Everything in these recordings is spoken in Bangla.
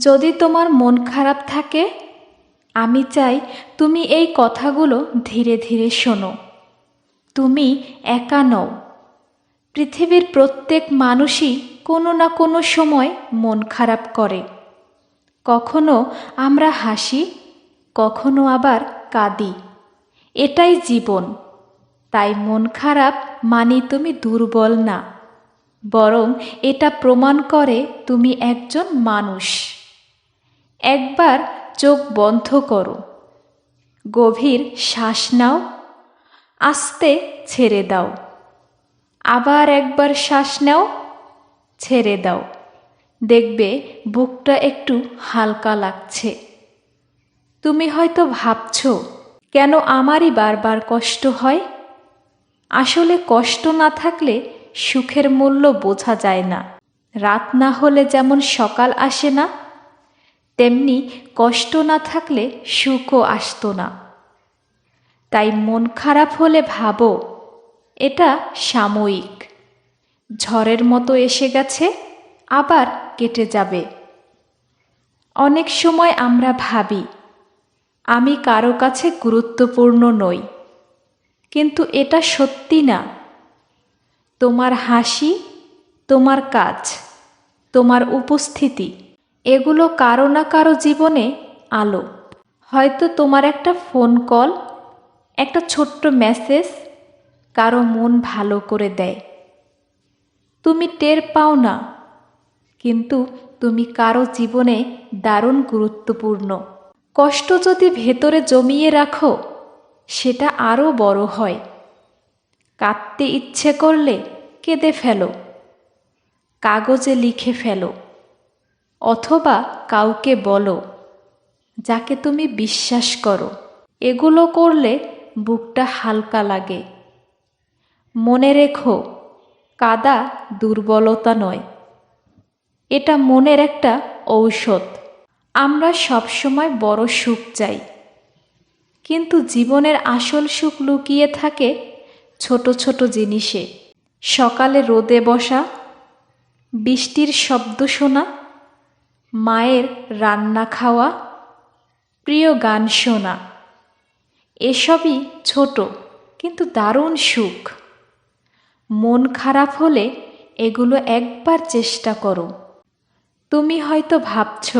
যদি তোমার মন খারাপ থাকে, আমি চাই তুমি এই কথাগুলো ধীরে ধীরে শোনো। তুমি একা নও। পৃথিবীর প্রত্যেক মানুষই কোনো না কোনো সময় মন খারাপ করে। কখনো আমরা হাসি, কখনো আবার কাঁদি। এটাই জীবন। তাই মন খারাপ মানি তুমি দুর্বল না, বরং এটা প্রমাণ করে তুমি একজন মানুষ। একবার চোখ বন্ধ করো। গভীর শ্বাস নাও, আস্তে ছেড়ে দাও। আবার একবার শ্বাস নাও, ছেড়ে দাও। দেখবে বুকটা একটু হালকা লাগছে। তুমি হয়তো ভাবছ, কেন আমারই বারবার কষ্ট হয়? আসলে কষ্ট না থাকলে সুখের মূল্য বোঝা যায় না। রাত না হলে যেমন সকাল আসে না তেমনি কষ্ট না থাকলে সুখও আসতো না। তাই মন খারাপ হলে ভাবো, এটা সাময়িক। ঝড়ের মতো এসে গেছে, আবার কেটে যাবে। অনেক সময় আমরা ভাবি, আমি কারও কাছে গুরুত্বপূর্ণ নই, কিন্তু এটা সত্যি না। তোমার হাসি, তোমার কাজ, তোমার উপস্থিতি। এগুলো কারও না কারও জীবনে আলো। হয়তো তোমার একটা ফোন কল একটা ছোট্ট মেসেজ কারও মন ভালো করে দেয়। তুমি টের পাও না, কিন্তু তুমি কারও জীবনে দারুণ গুরুত্বপূর্ণ। কষ্ট যদি ভেতরে জমিয়ে রাখো, সেটা আরও বড় হয়। কাঁদতে ইচ্ছে করলে কেঁদে ফেলো, কাগজে লিখে ফেলো। অথবা কাউকে বলো, যাকে তুমি বিশ্বাস করো। এগুলো করলে বুকটা হালকা লাগে। মনে রেখো, কাদা দুর্বলতা নয়। এটা মনের একটা ঔষধ। আমরা সবসময় বড় সুখ চাই। কিন্তু জীবনের আসল সুখ লুকিয়ে থাকে ছোট ছোট জিনিসে। সকালে রোদে বসা, বৃষ্টির শব্দ শোনা মায়ের রান্না খাওয়া, প্রিয় গান শোনা। এসবই ছোট, কিন্তু দারুণ সুখ। মন খারাপ হলে এগুলো একবার চেষ্টা করো। তুমি হয়তো ভাবছ,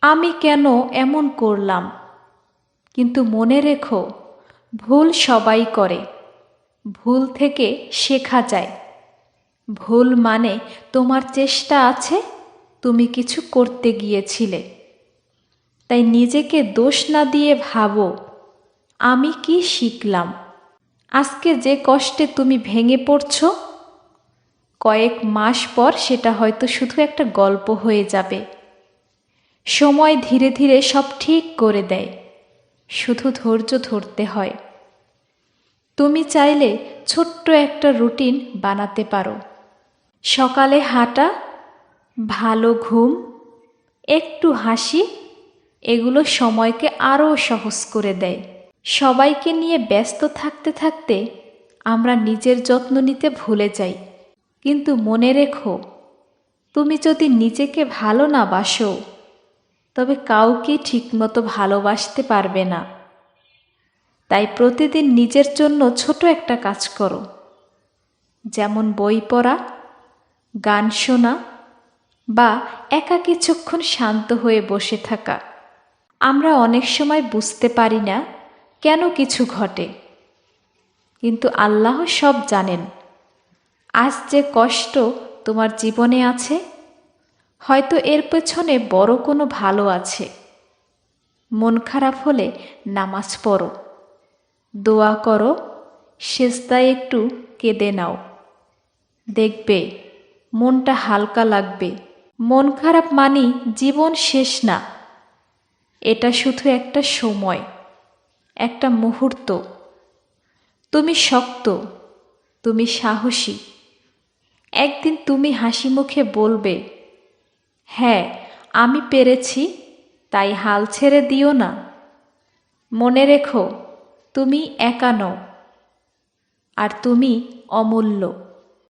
আমি কেন এমন করলাম? কিন্তু মনে রেখো, ভুল সবাই করে। ভুল থেকে শেখা যায়। ভুল মানে তোমার চেষ্টা আছে? তুমি কিছু করতে গিয়েছিলে। তাই নিজেকে দোষ না দিয়ে ভাবো, আমি কি শিখলাম? আজকে যে কষ্টে তুমি ভেঙে পড়ছো, কয়েক মাস পর সেটা হয়তো শুধু একটা গল্প হয়ে যাবে। সময় ধীরে ধীরে সব ঠিক করে দেয়, শুধু ধৈর্য ধরতে হয়। তুমি চাইলে ছোট্ট একটা রুটিন বানাতে পারো। সকালে হাঁটা ভালো ঘুম, একটু হাসি, এগুলো সময়কে আরও সহজ করে দেয়। সবাইকে নিয়ে ব্যস্ত থাকতে থাকতে আমরা নিজের যত্ন নিতে ভুলে যাই। কিন্তু মনে রেখো, তুমি যদি নিজেকে ভালো না বাসো, তবে কাউকে ঠিকমতো ভালোবাসতে পারবে না। তাই প্রতিদিন নিজের জন্য ছোট একটা কাজ করো। যেমন বই পড়া, গান শোনা বা একা কিছুক্ষণ শান্ত হয়ে বসে থাকা। আমরা অনেক সময় বুঝতে পারি না কেন কিছু ঘটে। কিন্তু আল্লাহ সব জানেন। আজ যে কষ্ট তোমার জীবনে আছে, হয়তো এর পেছনে বড় কোনো ভালো আছে। মন খারাপ হলে নামাজ পড়ো। দোয়া করো, সেজদায় একটু কেঁদে নাও। দেখবে, মনটা হালকা লাগবে। মন খারাপ মানি জীবন শেষ না। এটা শুধু একটা সময়, একটা মুহূর্ত। তুমি শক্ত, তুমি সাহসী। একদিন তুমি হাসি মুখে বলবে হ্যাঁ আমি পেরেছি, তাই হাল ছেড়ে দিও না। মনে রেখো, তুমি একা নও, আর তুমি অমূল্য।